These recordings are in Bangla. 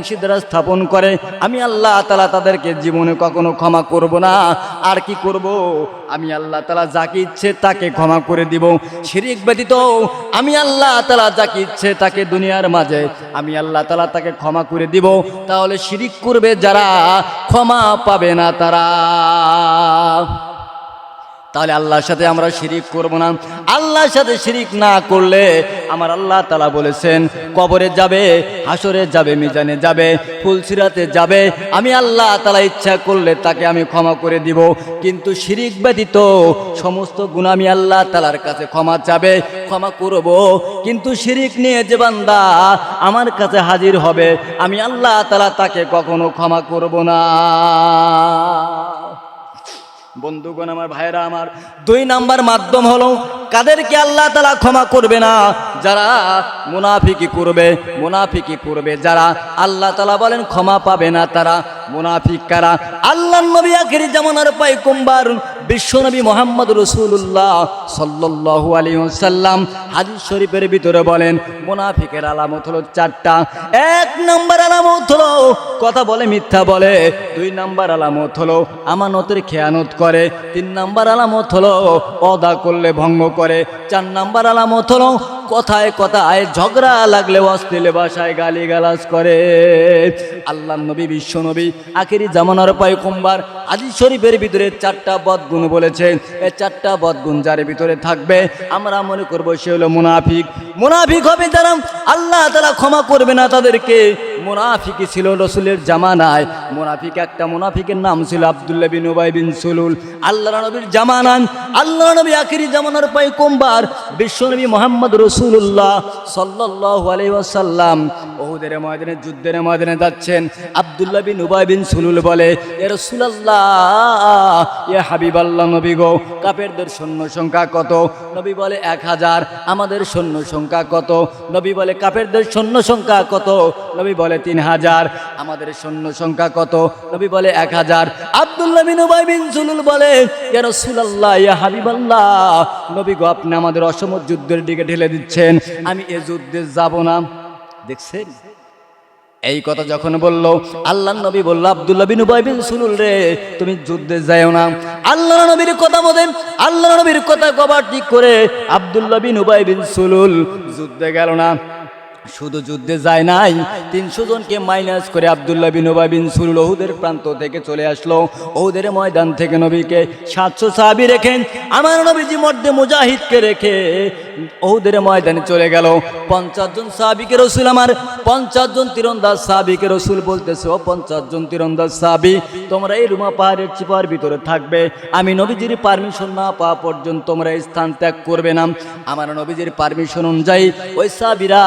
স্থাপন করে, আমি আল্লাহ তালা তাদেরকে জীবনে কখনো ক্ষমা করব না। আর কি করব? আমি আল্লাহ তালা যাকে ইচ্ছে তাকে ক্ষমা করে দিব। শিরিক ব্যতীত আমি আল্লাহ তালা যাকে ইচ্ছে তাকে দুনিয়ার মাঝে আমি আল্লাহ তালা তাকে ক্ষমা করে দিব। তাহলে শিরিক করবে যারা, ক্ষমা পাবে না তারা। তাহলে আল্লাহর সাথে আমরা শিরিক করব না। আল্লাহর সাথে শিরিক না করলে আমার আল্লাহ তালা বলেছেন, কবরে যাবে হাসরে যাবে, মিজানে যাবে, ফুলসিরাতে যাবে। আমি আল্লাহ তালা ইচ্ছা করলে তাকে আমি ক্ষমা করে দিব। কিন্তু শিরিক ব্যতীত সমস্ত গুণ আমি আল্লাহ তালার কাছে ক্ষমা চাবে, ক্ষমা করব। কিন্তু শিরিক নিয়ে যে বান্দা আমার কাছে হাজির হবে, আমি আল্লাহ তালা তাকে কখনো ক্ষমা করব না। বন্ধুগণ আমার ভাইরা আমার দুই নাম্বার মাধ্যম হলো, কাদেরকে আল্লাহ তালা ক্ষমা করবে না? যারা মুনাফিকি করবে মুনাফিকি করবে যারা আল্লাহ তালা বলেন ক্ষমা পাবে না, তারা মুনাফিক কারা? আল্লাহ নবী আখির জামানার পাই কুম্বার বিশ্বনবী মোহাম্মদ রসুল্লাহ সাল্লু আলিউসাল্লাম হাজির শরীফের ভিতরে বলেন, মোনাফিকের আলামত হলো চারটা। এক নম্বর আলামত হলো, কথা বলে মিথ্যা বলে। দুই নাম্বার আলামত হলো, আমানতের খেয়ানত করে। তিন নম্বর আলামত হলো, অদা করলে ভঙ্গ করে। চার নাম্বার আলামত হলো কথায় কথায় ঝগড়া লাগলে অস্থিলে বাসায় গালি গালাজ করে। আল্লাহ নবী, বিশ্ব নবী, আখেরি জামানার পায় কুম্বার আজি শরীফের ভিতরে চারটা বদগুণ বলেছে এই চারটা বদগুণ যার ভিতরে থাকবে, আমরা মনে করব সে হলো মুনাফিক। মুনাফিক হবে যারা আল্লাহ তারা ক্ষমা করবে না তাদেরকে। মুনাফিকি ছিল রসুলের জামানায়। মুনাফিক একটা মুনাফিকের নাম ছিল আবদুল্লাহ বিন উবাই বিন সুলুল। আল্লাহ নবীর জামানান। আল্লাহ নবী আখেরি জামানার পাই কুম্বার বিশ্বনবী মোহাম্মদ রসুল্লাহ সাল্লাহ আলাই ওয়াসাল্লাম। ওহুদের ময়দানে, যুদ্ধের ময়দানে যাচ্ছেন। আবদুল্লাহ বিন উবাই বিন সুলুল বলে, এ রসুলাল্লাহ, এ হাবিব আল্লাহ নবী গো কাপেরদের সৈন্য সংখ্যা কত? নবী বলে, এক হাজার। আমাদের সৈন্য সংখ্যা কত? নবী বলে কাপেরদের সৈন্য সংখ্যা কত? নবী বলে তিন হাজার। আমাদের সৈন্য সংখ্যা কত? নবী বলে এক হাজার। আবদুল্লাহ বিন উবাই বিন সুলুল বলে, ইয়া রাসূলুল্লাহ, ইয়া হাবিবাল্লাহ। নবী গো, আপনি আমাদের অসম যুদ্ধের দিকে ঢেলে দিচ্ছেন। আমি এ যুদ্ধে যাব না। দেখছেন? এই কথা যখন বলল আল্লাহ নবী বলল, আব্দুল্লাহ বিন উবাই বিন সুলুল রে, তুমি যুদ্ধে যাও না। আল্লাহ নবীর কথা মতে আল্লাহ নবীর কথা কবার ঠিক করে আব্দুল্লাহ বিন উবাই বিন সুলুল যুদ্ধে গেল না। শুধু যুদ্ধে যায় নাই, তিনশো জনকে মাইনাস করে আবদুল্লাহ বিন ওবাই বিন সুলুল ওহুদের প্রান্ত থেকে চলে আসলো। ওহুদের ময়দান থেকে নবীকে সাতশো সাহাবি রেখেন আমার নবীজি মধ্যে মুজাহিদকে রেখে ওহুদের ময়দানে চলে গেল। পঞ্চাশ জন সাহাবিকে রসুল আমার, পঞ্চাশ জন তীরন্দাজ সাহাবিকে রসুল বলতেছে, ও পঞ্চাশ জন তীরন্দাজ সাহাবি, তোমরা এই রুমা পাহাড়ের চিপার ভিতরে থাকবে। আমি নবীজির পারমিশন না পাওয়া পর্যন্ত তোমরা এই স্থান ত্যাগ করবে না। আমার নবীজির পারমিশন অনুযায়ী ওই সাহাবিরা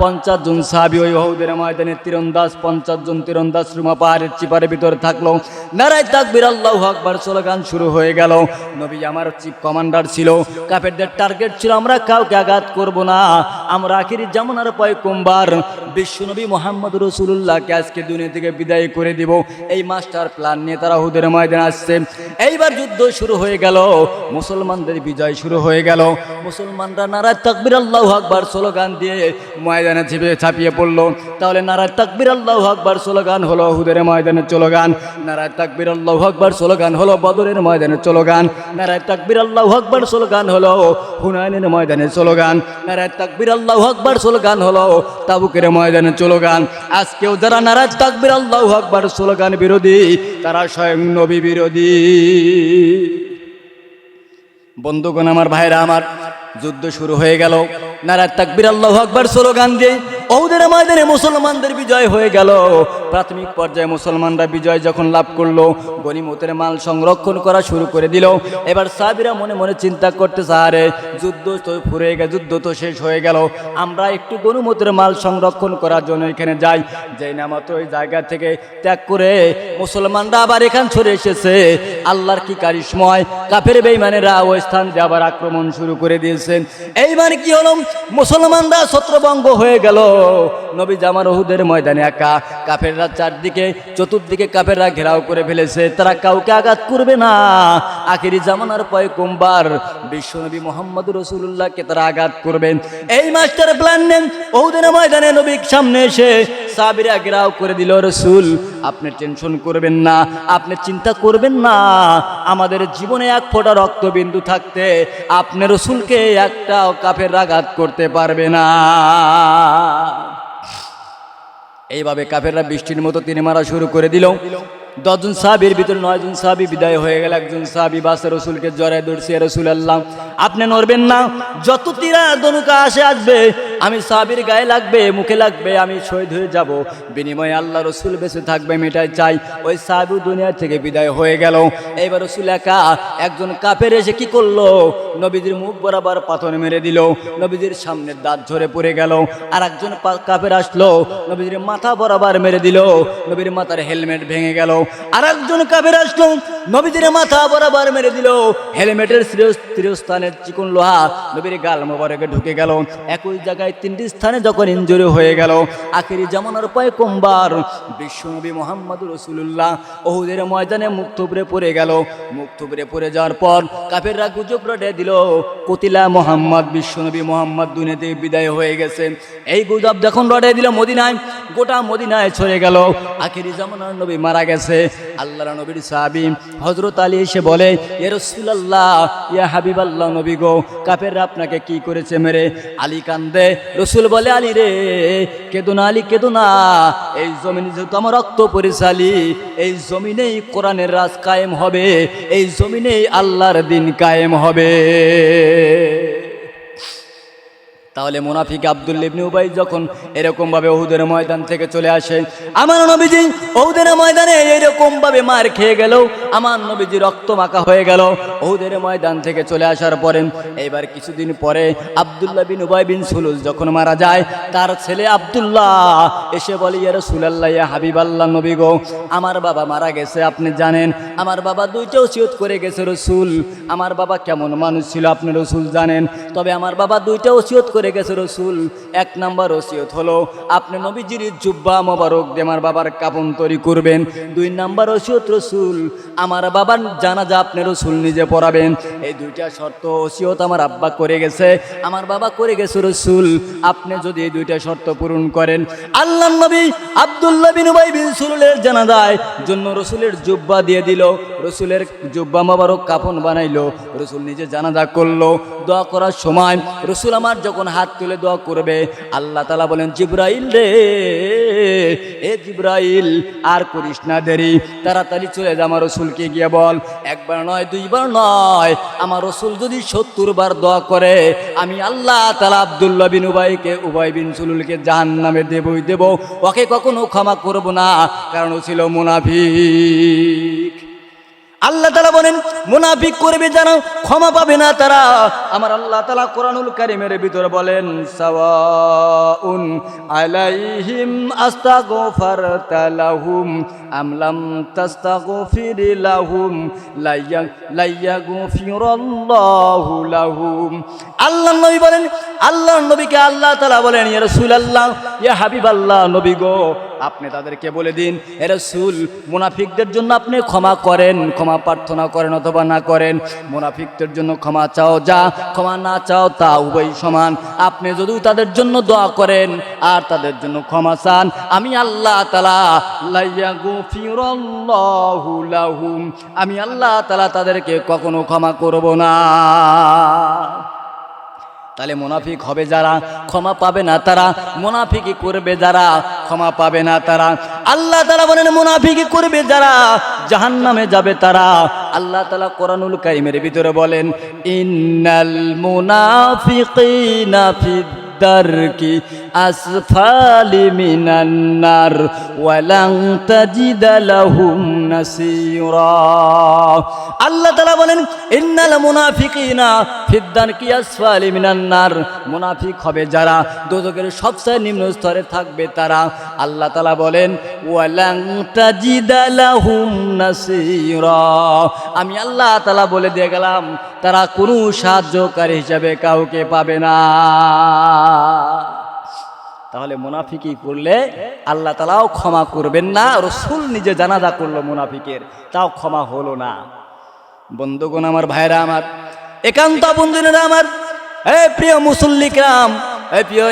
পঞ্চাশ জন সাহাবি ওই হৌদের ময়দানে তীরন্দাজ, পঞ্চাশ জন তীরন্দাজ রুমা পাহাড়ের চিপারের ভিতরে থাকল। নারায় তাকবির, আল্লাহ আকবার স্লোগান শুরু হয়ে গেল। নবী আমার চিফ কমান্ডার ছিল। কাপেরদের টার্গেট ছিল, আমরা কাউকে আঘাত করব না। আমরা আখিরি আর পয় কুম্বার বিশ্বনবী মোহাম্মদ রসুল্লাহকে আজকে দুনিয়া থেকে বিদায় করে দিব। এই মাস্টার প্ল্যান নিয়ে তারা হুদের ময়দানে আসছে। এইবার যুদ্ধ শুরু হয়ে গেল। মুসলমানদের বিজয় শুরু হয়ে গেল। মুসলমানরা নারায় তাকবির আল্লাহ আকবার স্লোগান দিয়ে ময়দানে ঝেপে ছাপিয়ে পড়ল। তাহলে নারায় তাকবির আল্লাহ আকবার স্লোগান হলো হুদের ময়দানে চলোগান। নারায় তাকবির আল্লাহ আকবার স্লোগান হলো বদরের ময়দানে চলোগান। নারায় তাকবির আল্লাহ আকবার স্লোগান হলো হুনায়নের ময়দানে চলোগান। নারায় তাকবির আল্লাহ আকবার স্লোগান হলো তাবুকের ময়দানে চলোগান আজকেও যারা নারাজ, তাকবির আল্লাহ আকবার স্লোগান বিরোধী, তারা স্বয়ং নবী বিরোধী। বন্ধুগণ, আমার ভাইরা, আমার যুদ্ধ শুরু হয়ে গেল। নারায় তাকবির আল্লাহ আকবার স্লোগান দিয়ে ওদের ময়দানে মুসলমানদের বিজয় হয়ে গেল। প্রাথমিক পর্যায়ে মুসলমানরা বিজয় যখন লাভ করল গনিমতের মাল সংরক্ষণ করা শুরু করে দিল। এবার সাহাবিরা মনে মনে চিন্তা করতে সাহারে যুদ্ধ তো ফুরে গেল যুদ্ধ তো শেষ হয়ে গেল। আমরা একটু গনিমতের মাল সংরক্ষণ করার জন্য এখানে যাই। যাই না মাত্র ওই জায়গা থেকে ত্যাগ করে মুসলমানরা আবার এখান ছড়ে এসেছে। আল্লাহর কি কারিসময় কাফের বেইমানেরা ওই স্থান দিয়ে আবার আক্রমণ শুরু করে দিয়েছেন। এইবার কি হলো? মুসলমানরা ছত্রভঙ্গ হয়ে গেল। নবী জামার ওহুদের ময়দানে একা। কাফেররা চারদিকে, চতুর্দিকে কাফেররা ঘেরাও করে ফেলেছে। তারা কাউকে আঘাত করবে না। আখেরি জামানার পয়গম্বার বিশ্বনবী মোহাম্মদ রসুল্লাহকে তারা আঘাত করবেন এই মাস্টার প্ল্যান নেন। ওহুদের ময়দানে নবীর সামনে এসে সাবিরা ঘেরাও করে দিল, রসুল, আপনি টেনশন করবেন না, আপনি চিন্তা করবেন না। আমাদের জীবনে এক ফোঁটা রক্তবিন্দু থাকতে আপনি রসুলকে একটা কাফের আঘাত করতে পারবে না। এইভাবে কাফেররা বৃষ্টির মতো তিনি মারা শুরু করে দিল। দশজন সাহাবির ভিতরে নয়জন সাহাবি বিদায় হয়ে গেল। একজন সাহাবি বাসে রসুলকে জড়ায় ধরছে, রসুল আল্লাহ, আপনি নড়বেন না। যত তীরা দনুকা আসে আসবে আমি সাহাবির গায়ে লাগবে, মুখে লাগবে, আমি শহীদ হয়ে যাব। বিনিময়ে আল্লাহ রসুল বেঁচে থাকবে মেটাই চাই। ওই সাহাবি দুনিয়া থেকে বিদায় হয়ে গেল। এইবার রসুল একা, একজন কাপের এসে কি করল? নবীজির মুখ বরাবর পাথর মেরে দিল। নবীজির সামনে দাঁত ঝরে পড়ে গেল। আর একজন কাপের আসলো। নবীজির মাথা বরাবর মেরে দিল। নবীর মাথার হেলমেট ভেঙে গেল। আর একজন কাপের আসলো। নবীজির মাথা বরাবর মেরে দিল। হেলমেটের স্থানের চিকন লোহা নবীর গাল মোবারকে ঢুকে গেল। একই জায়গায় তিনটি স্থানে যখন ইঞ্জুরি হয়ে গেল, আখেরি জামানার পয় কমবার। বিশ্বনবী মোহাম্মদ রসুল্লাহ ওহুদের ময়দানে মুখ থুবড়ে পড়ে গেল। মুখ থুবড়ে পড়ে যাওয়ার পর কাফেররা গুজব রটে দিল, কতিলা মোহাম্মদ বিশ্বনবী মোহাম্মদ দুনিয়াতে বিদায় হয়ে গেছে। এই গুজব যখন রটে দিল মদিনায়, গোটা মদিনায় ছড়ে গেল। আখেরি জামানার নবী মারা গেছে। আল্লাহ নবীর সাহাবি হজরত আলী এসে বলে, এ রসুল্লাহ ইয়া হাবিব আল্লাহ নবী গো, কাফেররা আপনাকে কি করেছে মেরে? আলী কান্দে রসুল বলে, আলী রে, কেদো না, আলী, কেদো না। এই জমিনে যেহেতু আমার রক্ত পরিচালী, এই জমিনেই কোরআনের রাজ কায়েম হবে, এই জমিনেই আল্লাহর দিন কায়েম হবে। তাহলে মুনাফিক আব্দুল ইবনে উবাই যখন এরকম ভাবে ওহুদের ময়দান থেকে চলে আসে, আমার নবীজি ওহুদের ময়দানে এরকম ভাবে মার খেয়ে গেল, আমার নবীজি রক্ত মাখা হয়ে গেল। ওহুদের ময়দান থেকে চলে আসার পরে এবার কিছুদিন পরে আব্দুল্লাহ বিন উবাই বিন সুলুল যখন মারা যায়, তার ছেলে আব্দুল্লাহ এসে বলে, ইয়া রাসূলুল্লাহ, ইয়া হাবিবাল্লাহ নবী গো, আমার বাবা মারা গেছে, আপনি জানেন, আমার বাবা দুইটা ওসিয়ত করে গেছে রসুল, আমার বাবা কেমন মানুষ ছিল, আপনি রসুল জানেন, তবে আমার বাবা দুইটা ওসিয়ত করে গেছে রসুল, এক নাম্বার ওসিয়ত হলো আপনি নবীজির জুব্বা মোবারক দিয়ে আমার বাবার কাপন তৈরি করবেন। দুই নাম্বার ওসিয়ত রসুল, আমার বাবার জানাজা আপনি রসুল নিজে পড়াবেন। এই দুইটা শর্ত ওসিয়ত আমার আব্বা করে গেছে। আমার বাবা করে গেছে রসুল, আপনি যদি এই দুইটা শর্ত পূরণ করেন। আল্লাহ নবী আব্দুল্লাহ বিন উবাই সুলুলের জানাজায় জন্য রসুলের জুব্বা দিয়ে দিল। রসুলের জুব্বা মোবারক কাফন বানাইলো, রসুল নিজে জানাজা করল, দোয়া করার সময় রসুল আমার যখন হাত তুলে দোয়া করবে, আল্লাহ তালা বলেন, জিব্রাইল রে, এ জিব্রাইল, আর করিস না দেরি, তাড়াতাড়ি চলে যা আমার রসুলকে গিয়ে বল, একবার নয়, দুইবার নয়, আমার রসুল যদি সত্তর বার দোয়া করে, আমি আল্লাহ তালা আবদুল্লাহ বিন উবাইকে, উবাই বিন সুলুলকে জাহান নামে দেবই দেব, ওকে কখনো ক্ষমা করব না, কারণ ছিল মুনাফিক। আল্লাহ তালা বলেন, মুনাফিক করবে যারা, ক্ষমা পাবে না তারা। আমার আল্লাহ তালা কোরআনুল কারিমের ভিতরে বলেন তালাহুম আমলাম লাহুম লাইয়া লাহুম। আল্লাহ নবী বলেন আল্লাহর নবীকে আল্লাহ তালা বলেন, ইয়া রাসূলুল্লাহ, ইয়া হাবিব আল্লাহ নবী গো, আপনি তাদেরকে বলে দিন, এ রাসূল, মুনাফিকদের জন্য আপনি ক্ষমা করেন, ক্ষমা প্রার্থনা করেন অথবা না করেন। মুনাফিকদের জন্য ক্ষমা চাও যা, ক্ষমা না চাও তা উভয় সমান। আপনি যদি তাদের জন্য দোয়া করেন, আর তাদের জন্য ক্ষমা চান, আমি আল্লাহ তালা লাইয়াগুফিরাল্লাহু লাহুম, আমি আল্লাহ তালা তাদেরকে কখনো ক্ষমা করব না। তাহলে মুনাফিক হবে যারা, ক্ষমা পাবে না তারা মুনাফিকি করবে যারা, ক্ষমা পাবে না তারা। আল্লাহ তালা বলেন মুনাফিকি করবে যারা জাহান নামে যাবে তারা। আল্লাহ তালা কোরআনুল কাইমের ভিতরে বলেন, ইন্নাল মুনাফিক আসফালি মিনান্নার ওয়ালাং তাজিদা লাহুম নাসীরা। আল্লাহ তাআলা বলেন, ইন্নাল মুনাফিকিনা ফিদ্দান কি আসফালি মিনান্নার? মুনাফিক হবে যারা দোজকের সবচেয়ে নিম্ন স্তরে থাকবে তারা। আল্লাহ তাআলা বলেন ওয়ালাং তাজিদা লাহুম নাসীরা। আমি আল্লাহ তাআলা বলে দিয়ে গেলাম, তারা কোনো সাহায্যকারী হিসাবে কাউকে পাবে না। তাহলে মুনাফিকি করলে আল্লাহ তালাও ক্ষমা করবেন না, রসুল নিজে জানাজা করল মুনাফিকের, তাও ক্ষমা হলো না। বন্ধুগণ আমার, ভাইরা আমার, একান্ত বন্ধুরা আমার, এ প্রিয় মুসল্লিকরাম এ প্রিয়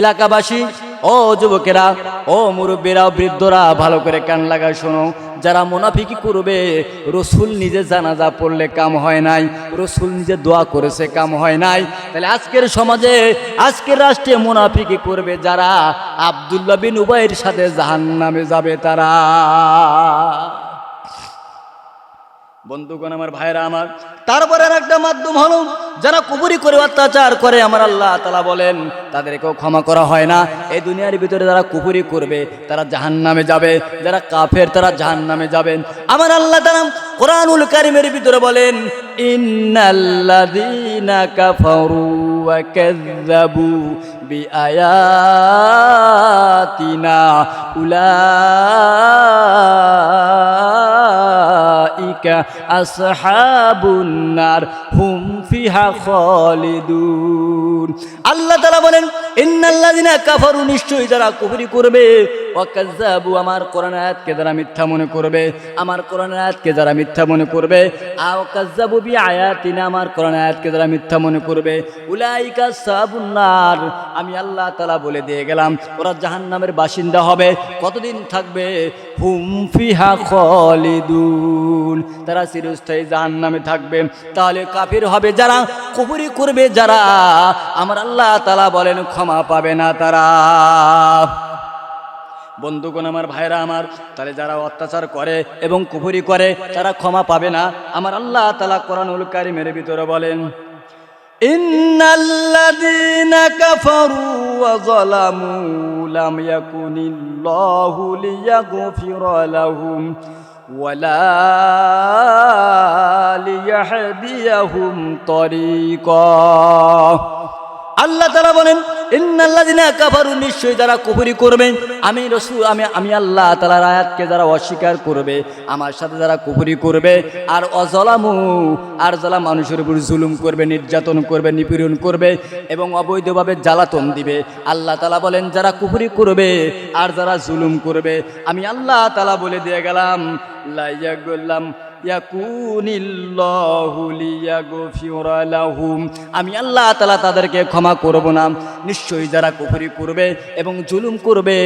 এলাকাবাসী ও যুবকেরা, ও মুরব্বীরা, বৃদ্ধরা, ভালো করে কান লাগা শোনো। যারা মোনাফিকি করবে, রসুল নিজে জানাজা পড়লে কাম হয় নাই, রসুল নিজে দোয়া করেছে কাম হয় নাই। তাহলে আজকের সমাজে, আজকের রাষ্ট্রে মোনাফিকি করবে যারা, আবদুল্লাহ বিন উবাইয়ের সাথে জাহান নামে যাবে তারা। বন্ধুগণ, আমার ভাইরা আমার। তারপরে আর একটা মাধ্যম হলো, যারা কুবুরি করে অত্যাচার করে, আমার আল্লাহ তালা বলেন, তাদেরকেও ক্ষমা করা হয় না। এই দুনিয়ার ভিতরে যারা কুপুরি করবে, তারা জাহান নামে যাবে। যারা কাফের, তারা জাহান নামে যাবেন আমার আল্লাহ তালা কোরআনুল কারিমের ভিতরে বলেন, ইন্নাল্লাযীনা কাফারু উলাইকা আসহাবুন নার হুম ফিহা খালিদুন। আল্লাহ তাআলা বলেন, ইন্নাল্লাযীনা কাফারু, নিশ্চয়ই যারা কুফরি করবে ওয়া কাযযাবু আমার কোরআন আয়াতকে যারা মিথ্যা মনে করবে, আমার কোরআন আয়াতকে যারা মিথ্যা মনে করবে আও কাযযাবু বি আয়াতিনা আমার কোরআন আয়াতকে যারা মিথ্যা মনে করবে, উলাইকা সাবুন নার আমি আল্লাহ তাআলা বলে দিয়ে গেলাম, ওরা জাহান্নামের বাসিন্দা হবে, কতদিন থাকবে? হুম ফিহা খালিদুন। তারা চিরস্থায়ী জাহান্নামে থাকবে। তাহলে কাফির হবে যারা কুফরি করবে যারা আমার আল্লাহ তাআলা বলেন ক্ষমা পাবে না তারা বন্ধুগণ আমার ভাইরা আমার তাহলে যারা অত্যাচার করে এবং কুফরি করে তারা ক্ষমা পাবে না আমার আল্লাহ তালা কোরআনুল কারিমের ভিতরে বলেন إن الذين كفروا وظلموا لم يكن الله ليغفر لهم ولا ليهديهم طريقا আল্লাহ তালা বলেন ইন্নাল্লাযিনা কাফারু, নিশ্চয়ই যারা কুফরি করবে, আমি রসুল, আমি আমি আল্লাহ তালার আয়াতকে যারা অস্বীকার করবে, আমার সাথে যারা কুফরি করবে, আর অজলামু, আর যারা মানুষের উপর জুলুম করবে, নির্যাতন করবে, নিপীড়ন করবে এবং অবৈধভাবে জ্বালাতন দিবে, আল্লাহ তালা বলেন, যারা কুফরি করবে আর যারা জুলুম করবে, আমি আল্লাহ তালা বলে দিয়ে গেলাম লাইয়া গেলাম আমি আল্লাহ তালা তাদেরকে ক্ষমা করব না। নিশ্চয়ই যারা কুফরি করবে এবং জুলুম করবে,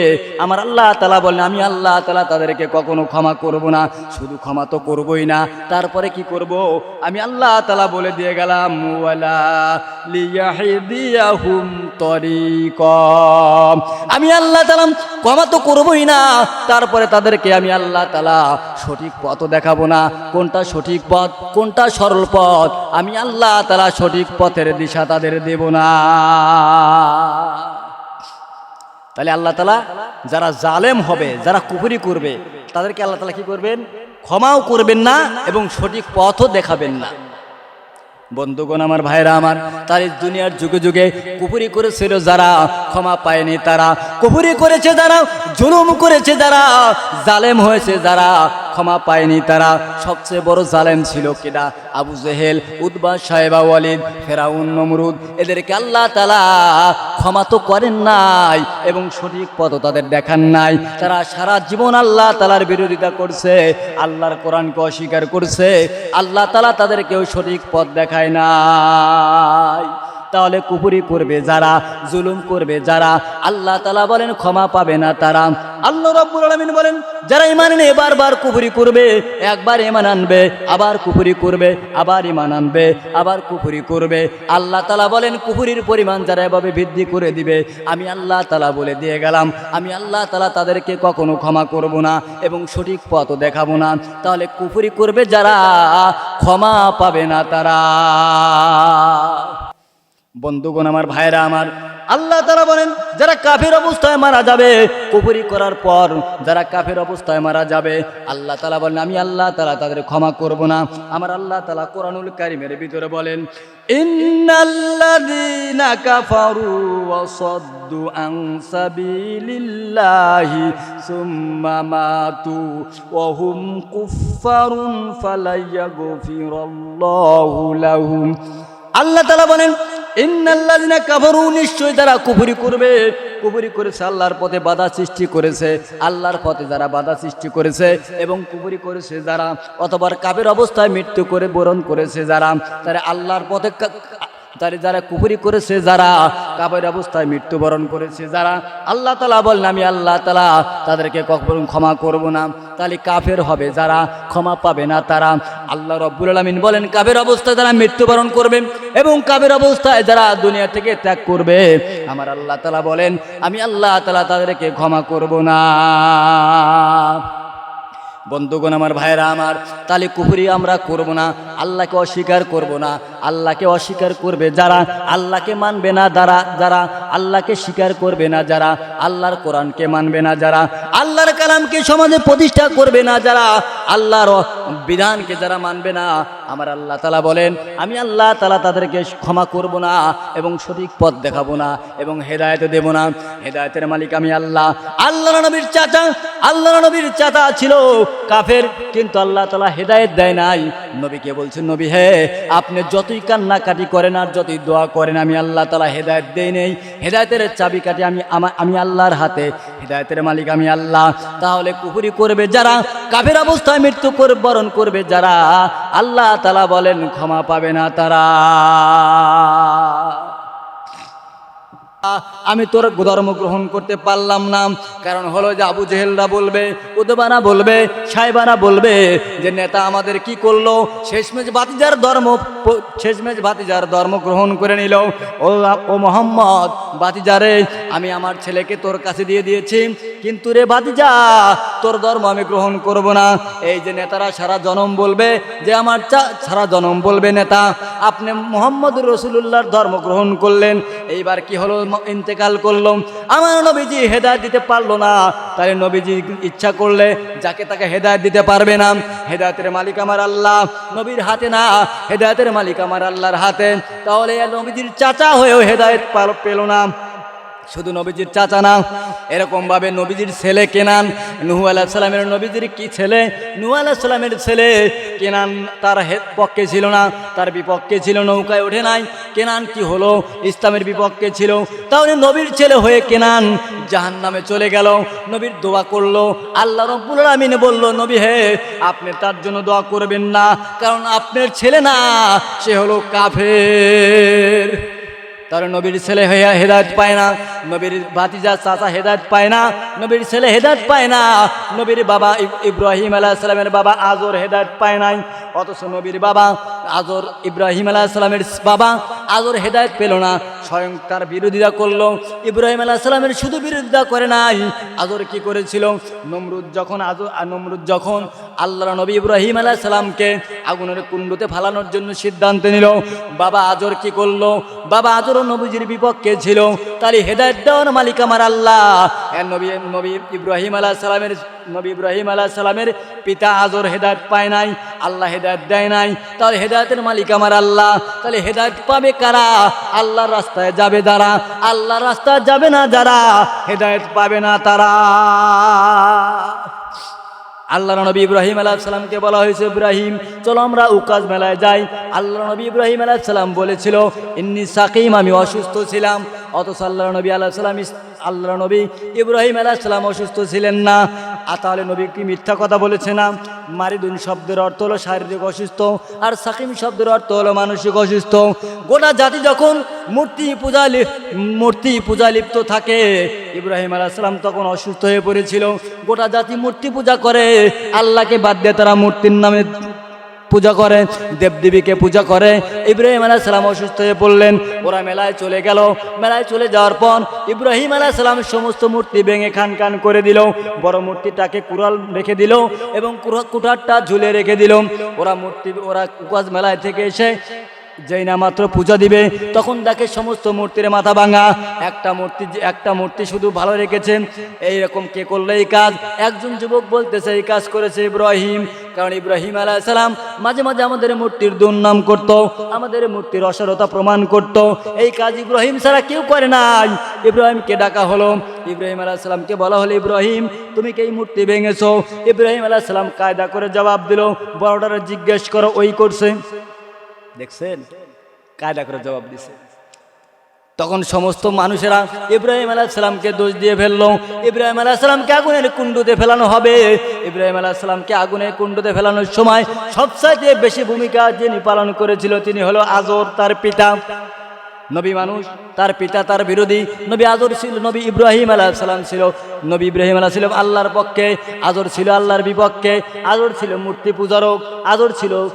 আমার আল্লাহ তালা বলেন, আমি আল্লাহ তালা তাদেরকে কখনো ক্ষমা করব না। শুধু ক্ষমা তো করবই না, তারপরে কি করব? আমি আল্লাহ তালা বলে দিয়ে গেলাম আমি আল্লাহ তালাম ক্ষমা তো করবই না, তারপরে তাদেরকে আমি আল্লাহ তালা সঠিক পথ দেখাবো না। কোনটা সঠিক পথ, কোনটা সরল পথ, আমি আল্লাহ তালা সঠিক পথের দিশা তাদের দেব না। তাহলে আল্লাহ তালা যারা জালেম হবে, যারা কুপুরি করবে, তাদেরকে আল্লাহ তালা কি করবেন? ক্ষমাও করবেন না এবং সঠিক পথও দেখাবেন না। বন্ধুগণ আমার ভাইরা আমার, তার দুনিয়ার যুগে যুগে কুপুরি করেছিল যারা, ক্ষমা পায়নি তারা। কুপুরি করেছে যারা, জুলুম করেছে যারা, জালেম হয়েছে যারা ক্ষমা পায়নি তারা। সবচেয়ে বড় জালেম ছিল কিনা আবু জেহেল উদ্বা সাহেবা, ওয়ালিদ, ফেরাউন, নমরুদ। এদেরকে আল্লাহ তালা ক্ষমা তো করেন নাই এবং সঠিক পথ তাদের দেখান নাই। তারা সারা জীবন আল্লাহ তালার বিরোধিতা করছে, আল্লাহর কোরআনকে অস্বীকার করছে। আল্লাহ তালা তাদেরকেও সঠিক পথ দেখায় নাই। তাহলে কুপুরি করবে যারা, জুলুম করবে যারা। আল্লাহ তালা বলেন, ক্ষমা পাবে না তারা। আল্লাহ রব্বুল আলমিন বলেন, যারা ইমান এনে বারবার কুপুরি করবে, একবার ইমান আনবে, আবার কুপুরি করবে, আবার ইমান আনবে, আবার কুপুরি করবে। আল্লাহ তালা বলেন কুপুরির পরিমাণ যারা এভাবে বৃদ্ধি করে দিবে, আমি আল্লাহ তালা বলে দিয়ে গেলাম, আমি আল্লাহ তালা তাদেরকে কখনো ক্ষমা করব না এবং সঠিক পথ দেখাবো না। তাহলে কুপুরি করবে যারা, ক্ষমা পাবে না তারা। বন্ধুগণ আমার ভাইরা আমার, আল্লাহ তারা বলেন, যারা কাফের অবস্থায় মারা যাবে কুপুরি করার পর যারা কাফের অবস্থায় মারা যাবে, আল্লাহ তালা বলেন, আমি আল্লাহ তালা তাদের ক্ষমা করব না। আমার আল্লাহ তালা কোরআনুল কারিমের ভিতরে বলেন সুম্মা আল্লাহ তালা বলেন ইন্নাল্লাযিনা কাফারু নিশ্চয় তারা কুফরি করবে। কুফরি করেছে আল্লাহর পথে বাধা সৃষ্টি করেছে। আল্লাহর পথে যারা বাধা সৃষ্টি করেছে এবং কুফরি করেছে যারা, অথবা কাবের অবস্থায় মৃত্যু করে বরণ করেছে যারা, তারা আল্লাহর পথে কা- যারা কুফরি করেছে, যারা কাবের অবস্থায় মৃত্যুবরণ করেছে, যারা আল্লাহ তালা বলেন আমি আল্লাহ তালা তাদেরকে কখনো ক্ষমা করব না। তাহলে কাফের হবে, যারা ক্ষমা পাবে না, তারা আল্লাহ রব্বুল আলমিন বলেন কাবের অবস্থায় যারা মৃত্যুবরণ করবে এবং কাবের অবস্থায় যারা দুনিয়া থেকে ত্যাগ করবে। আমার আল্লাহ তালা বলেন, আমি আল্লাহ তালা তাদেরকে ক্ষমা করব না। বন্ধুগণ আমার ভাইরা আমার, তাহলে কুফুরি আমরা করব না, আল্লাহকে অস্বীকার করব না। আল্লাহকে অস্বীকার করবে যারা, আল্লাহকে মানবে না যারা যারা আল্লাহকে স্বীকার করবে না যারা, আল্লাহর কোরআনকে মানবে না যারা, আল্লাহর কালামকে সমাজে প্রতিষ্ঠা করবে না যারা, আল্লাহর বিধানকে যারা মানবে না, আমার আল্লাহ তালা বলেন, আমি আল্লাহ তালা তাদেরকে ক্ষমা করব না এবং সঠিক পথ দেখাবো না এবং হেদায়ত দেব না। হেদায়তের মালিক আমি আল্লাহ। আল্লাহ নবীর চাচা আল্লাহ নবীর চাচা ছিল কাফের, কিন্তু আল্লাহ তালা হেদায়েত দেয় নাই। নবীকে বলছেন, নবী হে, আপনি যতই কান্নাকাটি করেন আর যতই দোয়া করেন, আমি আল্লাহ তালা হেদায়েত দেই নেই। হেদায়তের চাবিকাঠি আমি আমি আল্লাহর হাতে। হেদায়তের মালিক আমি আল্লাহ। তাহলে কুহুরি করবে যারা, কাফের অবস্থায় মৃত্যু করে, বরণ করবে যারা আল্লাহ তালা বলেন ক্ষমা পাবে না তারা। আমি তোর ধর্ম গ্রহণ করতে পারলাম না। কারণ হলো যে আবু জেহেলরা বলবে, উদবানা বলবে সাহেবানা বলবে যে, নেতা আমাদের কি করল? শেষমেশ বাতিজার ধর্ম, শেষমেশ বাতিজার ধর্ম গ্রহণ করে নিল। ও ও মোহাম্মদ বাতিজারে আমি আমার ছেলেকে তোর কাছে দিয়ে দিয়েছি। কিন্তু রে বাতিজা তোর ধর্ম আমি গ্রহণ করব না। এই যে নেতারা সারা জনম বলবে যে, আমার চা সারা জনম বলবে নেতা, আপনি মোহাম্মদ রসুল্লাহর ধর্ম গ্রহণ করলেন। এইবার কি হলো? ইন্তেকাল করল আমার নবীজি হেদায়ত দিতে পারল না। তাই নবীজি ইচ্ছা করলে যাকে তাকে হেদায়ত দিতে পারবে না। হেদায়তের মালিক আমার আল্লাহ। নবীর হাতে না, হেদায়তের মালিক আমার আল্লাহর হাতে। তাহলে নবীজির চাচা হয়েও হেদায়ত পাল- পেল না। শুধু নবীজির চাচা না এরকম ভাবে নবীজির ছেলে কেনান নুহু আলাহ সালামের নবীজির কি ছেলে? নুহু আলাহ সালামের ছেলে কেনান তার পক্ষে ছিল না, তার বিপক্ষে ছিল, নৌকায় ওঠে নাই। কেনান কি হলো? ইসলামের বিপক্ষে ছিল। তাহলে নবীর ছেলে হয়ে কেনান জাহান নামে চলে গেল। নবীর দোয়া করল। আল্লাহ রব্বুল আলমিনে বলল, নবী হে, আপনি তার জন্য দোয়া করবেন না, কারণ আপনার ছেলে না, সে হলো কাফের। তার নবীর ছেলে হইয়া হেদায়ত পায় না। নবীর ভাতিজা চাচা হেদায়ত পায় না, নবীর ছেলে হেদায়ত পায় না, নবীর বাবা ইব- ইব্রাহিম আলাহ সালামের বাবা আজর হেদায়ত পায় নাই, অথচ নবীর বাবা আজর ইব্রাহিম আলাহ সালামের বাবা আজর হেদায়ত পেল না, স্বয়ং তার বিরোধিতা করল, ইব্রাহিম আলাহ সালামের শুধু বিরোধিতা করে নাই, আজর কি করেছিল? নমরুদ যখন আজর নমরুদ যখন আল্লাহ নবী ইব্রাহিম আলাহ সালামকে আগুনের কুণ্ডতে ফালানোর জন্য সিদ্ধান্ত নিল, বাবা আজর কি করল? বাবা আজরও নবীজির বিপক্ষে ছিল তাহলে হেদায়ত দেওয়ার মালিক আমার আল্লাহ। নবী নবী ইব্রাহিম আলাহ সালামের, নবী ইব্রাহিম আলাহ সালামের পিতা আজর হেদায়ত পায় নাই, আল্লাহ হেদায়ত দেয় নাই। তাহলে হেদায়তের মালিক আমার আল্লাহ। তাহলে হেদায়ত পাবে কারা? আল্লাহর রাস্তায় যাবে যারা, আল্লাহর রাস্তায় যাবে না যারা, হেদায়ত পাবে না তারা। আল্লাহ নবী ইব্রাহিম আলাইসালামকে বলা হয়েছে, ইব্রাহিম, চলো আমরা উকাজ মেলায় যাই। আল্লাহ নবী ইব্রাহিম আলাইসালাম বলেছিল, ইন্নি সাকিম, আমি অসুস্থ ছিলাম। অথচ আল্লাহ নবী আলাইসালাম আল্লাহ নবী ইব্রাহিম আলাইসালাম অসুস্থ ছিলেন না। আর তাহলে নবী কি মিথ্যা কথা বলেছে না? মারিদুন শব্দের অর্থ হলো শারীরিক অসুস্থ আর সাকিম শব্দের অর্থ হলো মানসিক অসুস্থ। গোটা জাতি যখন মূর্তি পূজা মূর্তি পূজা লিপ্ত থাকে, ইব্রাহিম আলাইসালাম তখন অসুস্থ হয়ে পড়েছিল। গোটা জাতি মূর্তি পূজা করে, আল্লাহকে বাদ দিয়ে তারা মূর্তির নামে পূজা করে দেবদেবীকে পূজা করে ইব্রাহিম আলাহ সালাম অসুস্থ হয়ে পড়লেন, ওরা মেলায় চলে গেল। মেলায় চলে যাওয়ার পর ইব্রাহিম আলাহ সালাম সমস্ত মূর্তি ভেঙে খান খান করে দিল, বড় মূর্তিটাকে কুড়াল রেখে দিল এবং কুঠারটা ঝুলে রেখে দিল। ওরা মূর্তি ওরা কুকাজ মেলায় থেকে এসে যেই না মাত্র পূজা দিবে, তখন দেখে সমস্ত মূর্তির মাথা ভাঙা। একটা মূর্তি একটা মূর্তি শুধু ভালো রেখেছেন। এইরকম কে করলে এই কাজ? একজন যুবক বলতেছে, এই কাজ করেছে ইব্রাহিম। কারণ ইব্রাহিম সালাম মাঝে মাঝে আমাদের মূর্তির দুর্নাম করত, আমাদের মূর্তির অসরতা প্রমাণ করত। এই কাজ ইব্রাহিম ছাড়া কেউ করে নাই। ইব্রাহিমকে ডাকা হলো। ইব্রাহিম সালামকে বলা হলো, ইব্রাহিম, তুমি কি এই মূর্তি ভেঙেছো? ইব্রাহিম সালাম কায়দা করে জবাব দিল, বড়টারে জিজ্ঞেস করো, ওই করছে। দেখছেন? কায়দা করে জবাব দিছে। তখন সমস্ত মানুষেরা ইব্রাহিম আলাহিসাল্লামকে দোষ দিয়ে ফেলল। ইব্রাহিম আলাহিসাল্লামকে আগুনের কুণ্ডুতে ফেলানো হবে। ইব্রাহিম আলাহিসাল্লামকে আগুনের কুণ্ডুতে ফেলানোর সময় সবচাইতে বেশি ভূমিকা যিনি পালন করেছিল, তিনি হলো আজর তার পিতা। নবী মানুষ, তার পিতা, তার বিরোধী। নবী আজর ছিল নবী ইব্রাহিম আলাহিসাল্লাম ছিল। নবী ইব্রাহিম আলাহ আলাহিসাল্লাম আল্লাহর পক্ষে, আজর ছিল আল্লাহর বিপক্ষে। আজর ছিল মূর্তি পূজারক। আজর ছিল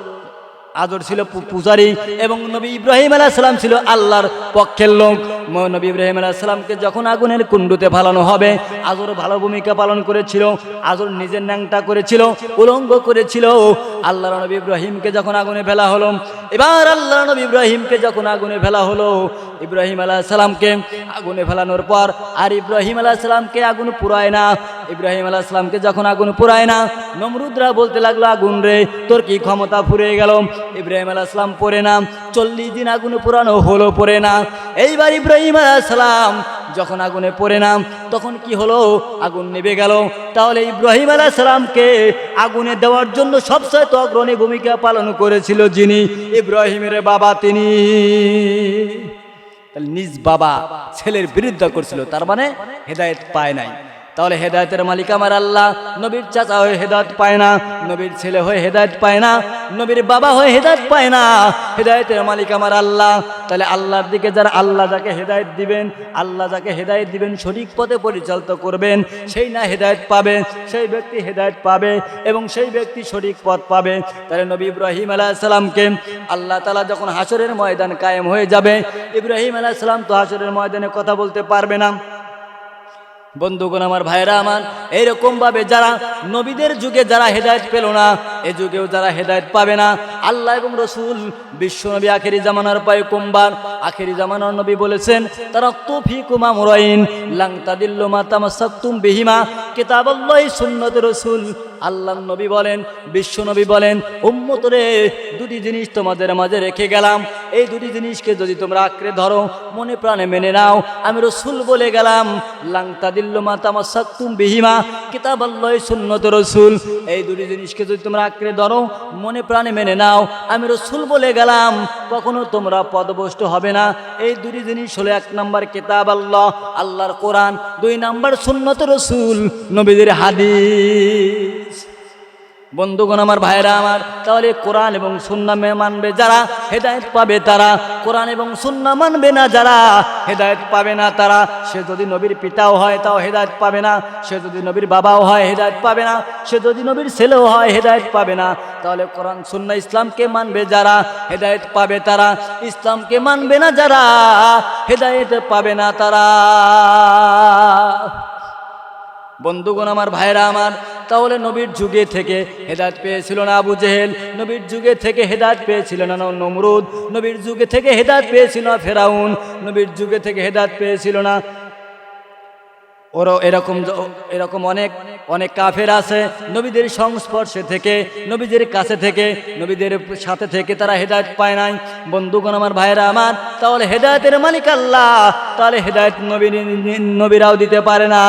আদর ছিল পূজারী এবং নবী ইব্রাহিম আলাইসালাম ছিল আল্লাহর পক্ষের লোক। নবী ইব্রাহিম আলাইসালামকে যখন আগুনের কুণ্ডুতে ফালানো হবে আজর ভালো ভূমিকা পালন করেছিল আজর নিজের ন্যাংটা করেছিল, উলঙ্গ করেছিল। আল্লাহ নবী ইব্রাহিমকে যখন আগুনে ফেলা হলো, এবার আল্লাহ নবী ইব্রাহিমকে যখন আগুনে ফেলা হলো, ইব্রাহিম আলাইসালামকে আগুনে ফেলানোর পর আর ইব্রাহিম আলাইসালামকে আগুন পুরায় না। ইব্রাহিম আলাইসালামকে যখন আগুন পুরায় না, নমরুদরা বলতে লাগল, আগুন রে, তোর কি ক্ষমতা ফুরিয়ে গেল? ইব্রাহিম আলাইসালাম পড়ে না, চল্লিশ দিন আগুন পুরানো হলো পড়ে না। এইবার ইব্রাহিম আলাইসালাম যখন আগুনে পড়ে না, তখন কি হলো? আগুন নেবে গেল। তাহলে ইব্রাহিম আলাইসালামকে আগুনে দেওয়ার জন্য সবচেয়ে তো অগ্রণী ভূমিকা পালন করেছিল যিনি? ইব্রাহিমের বাবা তিনি। নিজ বাবা ছেলের বিরুদ্ধে করছিল, তার মানে হেদায়েত পায় নাই। তাহলে হেদায়তের মালিক আমার আল্লাহ। নবীর চাচা হয়ে হেদায়ত পায় না, নবীর ছেলে হয়ে হেদায়ত পায় না, নবীর বাবা হয়ে হেদায়ত পায় না। হেদায়তের মালিক আমার আল্লাহ। তাহলে আল্লাহর দিকে যারা আল্লাহ যাকে হেদায়ত দিবেন, আল্লাহ যাকে হেদায়ত দিবেন, সঠিক পথে পরিচালিত করবেন, সেই না হেদায়ত পাবে, সেই ব্যক্তি হেদায়ত পাবে এবং সেই ব্যক্তি সঠিক পথ পাবে। তাহলে নবী ইব্রাহিম আলাইসালামকে আল্লাহ তালা যখন হাসরের ময়দান কায়েম হয়ে যাবে, ইব্রাহিম আলাইসালাম তো হাসরের ময়দানে কথা বলতে পারবে না। বন্ধুগণ, আমার ভাইরা আমার এইরকম ভাবে যারা নবীদের যুগে যারা হেদায়ত পেল না, এ যুগেও যারা হেদায়ত পাবে না, আল্লাহ এবং রসুল বিশ্বনবী আখেরি জামানার পায়ে কোম্বার, আখেরি জামানার নবী বলেছেন, তারা তুফি কুমা মুরাইন লাংতা তাদিল্লু মা তামাসাক্তুম বিহিমা কেতাবল্লাই সুন্নত রসুল আল্লাহ নবী বলেন, বিশ্ব নবী বলেন, উম্মতরে, দুটি জিনিস তোমাদের মাঝে রেখে গেলাম। এই দুটি জিনিসকে যদি তোমরা আঁকড়ে ধরো, মনে প্রাণে মেনে নাও। আমি রসুল বলে গেলাম লাংতা দিল্ল মাতামা সাক্তুম বিহিমা কিতাব আল্লাহ সুন্নত রসুল। এই দুটি জিনিসকে যদি তোমরা আঁকড়ে ধরো, মনে প্রাণে মেনে নাও। আমি রসুল বলে গেলাম, কখনো তোমরা পদভষ্ট হবে না। এই দুটি জিনিস হলো এক নম্বর কিতাব আল্লাহ আল্লাহর কোরআন। দুই নম্বর সুন্নত রসুল, নবীদের হাদিস। বন্ধুগণ আমার ভাইরা আমার, তাহলে কোরআন এবং সুন্না মানবে যারা, হেদায়েত পাবে তারা। কোরআন এবং সুন্না মানবে না যারা, হেদায়েত পাবে না তারা। সে যদি নবীর পিতাও হয়, তাও হেদায়ত পাবে না। সে যদি নবীর বাবাও হয়, হেদায়ত পাবে না। সে যদি নবীর ছেলেও হয়, হেদায়ত পাবে না। তাহলে কোরআন, সুন্না ইসলামকে মানবে যারা, হেদায়েত পাবে তারা। ইসলামকে মানবে না যারা, হেদায়েত পাবে না তারা। বন্ধুগণ আমার ভাইরা আমার, তাহলে নবীর যুগে থেকে হেদাত পেয়েছিল না আবু জেহেল? নবীর যুগে থেকে হেদাত পেয়েছিল না নমরুদ? নবীর যুগে থেকে হেদাত পেয়েছিল না ফেরাউন? নবীর যুগে থেকে হেদাত পেয়েছিল না ওরও এরকম এরকম অনেক অনেক কাফের আছে। নবীদের সংস্পর্শে থেকে, নবীদের কাছে থেকে, নবীদের সাথে থেকে তারা হেদায়ত পায় নাই। বন্ধুগণ আমার ভাইরা আমার, তাহলে হেদায়তের মালিক আল্লাহ, তাহলে হেদায়ত নবীর, নবীরাও দিতে পারে না।